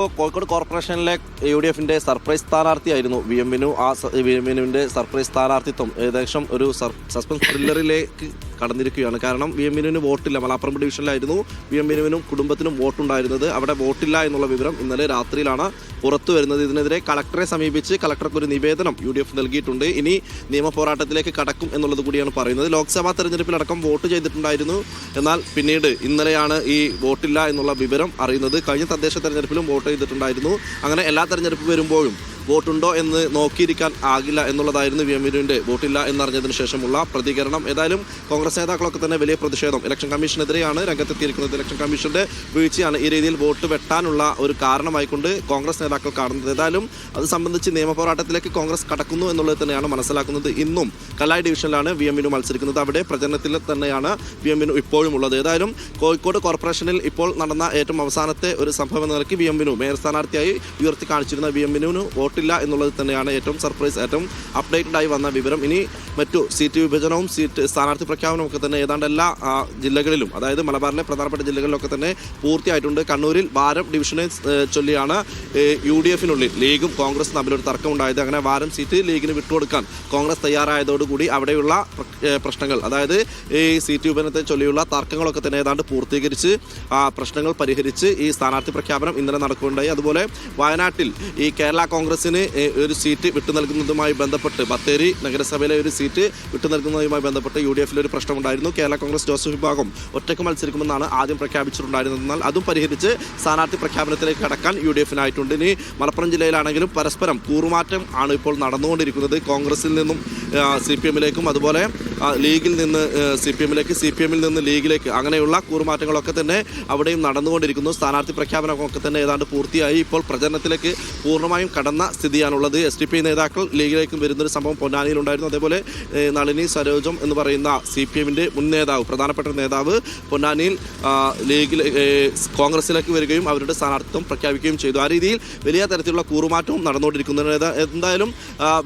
കോഴിക്കോട് കോർപ്പറേഷനിലെ U D എഫിന്റെ surprise സ്ഥാനാർത്ഥിയായിരുന്നു വി എം വിനു. ആ വി എം വിനുവിന്റെ സർപ്രൈസ് സ്ഥാനാർത്ഥിത്വം ഏകദേശം ഒരു സസ്പെൻസ് ത്രില്ലറിലേക്ക് കടന്നിരിക്കുകയാണ്. കാരണം വി എം വിനുവിന് വോട്ടില്ല. മലപ്പുറം ഡിവിഷനിലായിരുന്നു വി എം വിനുവിനും കുടുംബത്തിനും വോട്ടുണ്ടായിരുന്നത്. അവിടെ വോട്ടില്ല എന്നുള്ള വിവരം ഇന്നലെ രാത്രിയിലാണ് പുറത്തു വരുന്നത്. ഇതിനെതിരെ കളക്ടറെ സമീപിച്ച് കളക്ടർക്ക് ഒരു നിവേദനം യു ഡി എഫ് നൽകിയിട്ടുണ്ട്. ഇനി നിയമപോരാട്ടത്തിലേക്ക് കടക്കും എന്നുള്ളത് കൂടിയാണ് പറയുന്നത്. ലോക്സഭാ തെരഞ്ഞെടുപ്പിലടക്കം വോട്ട് ചെയ്തിട്ടുണ്ടായിരുന്നു. എന്നാൽ പിന്നീട് ഇന്നലെയാണ് ഈ വോട്ടില്ല എന്നുള്ള വിവരം അറിയുന്നത്. കഴിഞ്ഞ തദ്ദേശ തെരഞ്ഞെടുപ്പിലും വോട്ട് ചെയ്തിട്ടുണ്ടായിരുന്നു. അങ്ങനെ എല്ലാ തെരഞ്ഞെടുപ്പ് വരുമ്പോഴും വോട്ടുണ്ടോ എന്ന് നോക്കിയിരിക്കാൻ ആകില്ല എന്നുള്ളതായിരുന്നു വി എം വിനുവിന്റെ വോട്ടില്ല എന്നറിഞ്ഞതിന് ശേഷമുള്ള പ്രതികരണം. ഏതായാലും കോൺഗ്രസ് നേതാക്കളൊക്കെ തന്നെ വലിയ പ്രതിഷേധം. ഇലക്ഷൻ കമ്മീഷനെതിരെയാണ് രംഗത്തെത്തിയിരിക്കുന്നത്. ഇലക്ഷൻ കമ്മീഷന്റെ വീഴ്ചയാണ് ഈ രീതിയിൽ വോട്ട് വെട്ടാനുള്ള ഒരു കാരണമായിക്കൊണ്ട് കോൺഗ്രസ് നേതാക്കൾ കാണുന്നത്. ഏതായാലും അത് സംബന്ധിച്ച് നിയമപോരാട്ടത്തിലേക്ക് കോൺഗ്രസ് കടക്കുന്നു എന്നുള്ളത് തന്നെയാണ് മനസ്സിലാക്കുന്നത്. ഇന്നും കലായി ഡിവിഷനിലാണ് വി എം വിനു മത്സരിക്കുന്നത്. അവിടെ പ്രചരണത്തിൽ തന്നെയാണ് വി എം വിനു ഇപ്പോഴും ഉള്ളത്. ഏതായാലും കോഴിക്കോട് കോർപ്പറേഷനിൽ ഇപ്പോൾ നടന്ന ഏറ്റവും അവസാനത്തെ ഒരു സംഭവം എന്ന നിലയ്ക്ക് വി എം വിനു മേയർ സ്ഥാനാർത്ഥിയായി ഉയർത്തി കാണിച്ചിരുന്ന വി എം വിനുവിന് വോട്ടില്ല എന്നുള്ളത് തന്നെയാണ് ഏറ്റവും സർപ്രൈസ് ഏറ്റവും അപ്ഡേറ്റഡ് ആയി വന്ന വിവരം. ഇനി മറ്റു സീറ്റ് വിഭജനവും സീറ്റ് സ്ഥാനാർത്ഥി പ്രഖ്യാപനവും ഒക്കെ തന്നെ ഏതാണ്ട് എല്ലാ ജില്ലകളിലും അതായത് മലബാറിലെ പ്രധാനപ്പെട്ട ജില്ലകളിലൊക്കെ തന്നെ പൂർത്തിയായിട്ടുണ്ട്. കണ്ണൂരിൽ വാരം ഡിവിഷനെ ചൊല്ലിയാണ് യു ഡി എഫിനുള്ളിൽ ലീഗും കോൺഗ്രസും തമ്മിലൊരു തർക്കമുണ്ടായത്. അങ്ങനെ വാരം സീറ്റ് ലീഗിന് വിട്ടുകൊടുക്കാൻ കോൺഗ്രസ് തയ്യാറായതോടുകൂടി അവിടെയുള്ള പ്രശ്നങ്ങൾ അതായത് ഈ സീറ്റ് വിഭജനത്തെ ചൊല്ലിയുള്ള തർക്കങ്ങളൊക്കെ തന്നെ ഏതാണ്ട് പൂർത്തീകരിച്ച് പ്രശ്നങ്ങൾ പരിഹരിച്ച് ഈ സ്ഥാനാർത്ഥി പ്രഖ്യാപനം ഇന്നലെ നടക്കുകയുണ്ടായി. അതുപോലെ വയനാട്ടിൽ ഈ കേരള കോൺഗ്രസിന് ഒരു സീറ്റ് വിട്ടു നൽകുന്നതുമായി ബന്ധപ്പെട്ട് ബത്തേരി നഗരസഭയിലെ ഒരു സീറ്റ് വിട്ടു നൽകുന്നതുമായി ബന്ധപ്പെട്ട് യു ഡി എഫിൽ ഒരു പ്രശ്നമുണ്ടായിരുന്നു. കേരള കോൺഗ്രസ് ജോസഫ് വിഭാഗം ഒറ്റയ്ക്ക് മത്സരിക്കുമെന്നാണ് ആദ്യം പ്രഖ്യാപിച്ചിട്ടുണ്ടായിരുന്നത് എന്നാൽ അതും പരിഹരിച്ച് സ്ഥാനാർത്ഥി പ്രഖ്യാപനത്തിലേക്ക് കടക്കാൻ യു ഡി എഫിനായിട്ടുണ്ട് ഇനി മലപ്പുറം ജില്ലയിലാണെങ്കിലും പരസ്പരം കൂറുമാറ്റം ആണ് ഇപ്പോൾ നടന്നുകൊണ്ടിരിക്കുന്നത്. കോൺഗ്രസിൽ നിന്നും സി പി എമ്മിലേക്കും അതുപോലെ ലീഗിൽ നിന്ന് സി പി എമ്മിലേക്ക് സി പി എമ്മിൽ നിന്ന് ലീഗിലേക്ക് അങ്ങനെയുള്ള കൂറുമാറ്റങ്ങളൊക്കെ തന്നെ അവിടെയും നടന്നുകൊണ്ടിരിക്കുന്നു. സ്ഥാനാർത്ഥി പ്രഖ്യാപനമൊക്കെ തന്നെ ഏതാണ്ട് പൂർത്തിയായി. ഇപ്പോൾ പ്രചരണത്തിലേക്ക് പൂർണമായും കടന്ന സ്ഥിതിയാണുള്ളത്. എസ് ഡി പി നേതാക്കൾ ലീഗിലേക്കും വരുന്നൊരു സംഭവം പൊന്നാനിയിലുണ്ടായിരുന്നു. അതേപോലെ നളിനി സരോജം എന്ന് പറയുന്ന സി പി എമ്മിന്റെ മുൻ നേതാവ് പ്രധാനപ്പെട്ട നേതാവ് പൊന്നാനിയിൽ ലീഗിൽ കോൺഗ്രസിലേക്ക് വരികയും അവരുടെ സ്ഥാനാർത്ഥിത്വം പ്രഖ്യാപിക്കുകയും ചെയ്തു. ആ രീതിയിൽ വലിയ തരത്തിലുള്ള കൂറുമാറ്റവും നടന്നുകൊണ്ടിരിക്കുന്നതിന് എന്തായാലും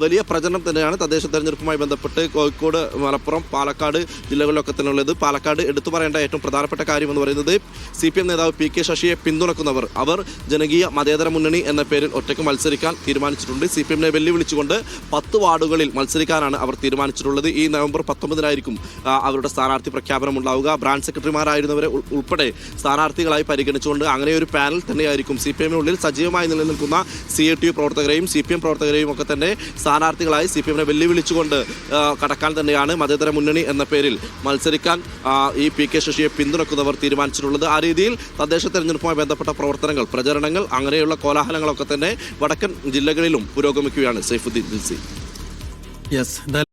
വലിയ പ്രചരണം തന്നെയാണ് തദ്ദേശ തെരഞ്ഞെടുപ്പുമായി ബന്ധപ്പെട്ട് കോഴിക്കോട് മലപ്പുറം പാലക്കാട് ജില്ലകളിലൊക്കെ തന്നെ ഉള്ളത് പാലക്കാട് എടുത്തു പറയേണ്ട ഏറ്റവും പ്രധാനപ്പെട്ട കാര്യം എന്ന് പറയുന്നത് സി പി എം നേതാവ് പി കെ ശശിയെ പിന്തുണക്കുന്നവർ. അവർ ജനകീയ മതേതര മുന്നണി എന്ന പേരിൽ ഒറ്റയ്ക്ക് മത്സരിക്കാൻ തീരുമാനിച്ചിട്ടുണ്ട്. സി പി എമ്മിനെ വെല്ലുവിളിച്ചുകൊണ്ട് പത്ത് വാർഡുകളിൽ മത്സരിക്കാനാണ് അവർ തീരുമാനിച്ചിട്ടുള്ളത്. ഈ നവംബർ പത്തൊമ്പതിനായിരിക്കും അവരുടെ സ്ഥാനാർത്ഥി പ്രഖ്യാപനം ഉണ്ടാവുക. ബ്രാഞ്ച് സെക്രട്ടറിമാരായിരുന്നവരെ ഉൾപ്പെടെ സ്ഥാനാർത്ഥികളായി പരിഗണിച്ചുകൊണ്ട് അങ്ങനെ ഒരു പാനൽ തന്നെയായിരിക്കും സി പി എമ്മിനുള്ളിൽ സജീവമായി നിലനിൽക്കുന്ന സി എ ടി യു പ്രവർത്തകരെയും സി പി എം പ്രവർത്തകരെയും ഒക്കെ തന്നെ സ്ഥാനാർത്ഥികളായി സി പി എമ്മിനെ വെല്ലുവിളിച്ചുകൊണ്ട് കടക്കാൻ തന്നെയാണ് മതേതര മുന്നണി എന്ന പേരിൽ മത്സരിക്കാൻ ഈ പി കെ ശശിയെ പിന്തുണക്കുന്നവർ തീരുമാനിച്ചിട്ടുള്ളത് ആ രീതിയിൽ തദ്ദേശ തെരഞ്ഞെടുപ്പുമായി ബന്ധപ്പെട്ട പ്രവർത്തനങ്ങൾ പ്രചരണങ്ങൾ അങ്ങനെയുള്ള കോലാഹലങ്ങളൊക്കെ തന്നെ വടക്കൻ ജില്ലകളിലും പുരോഗമിക്കുകയാണ് സൈഫുദ്ദീൻ ദിൽസി യെസ്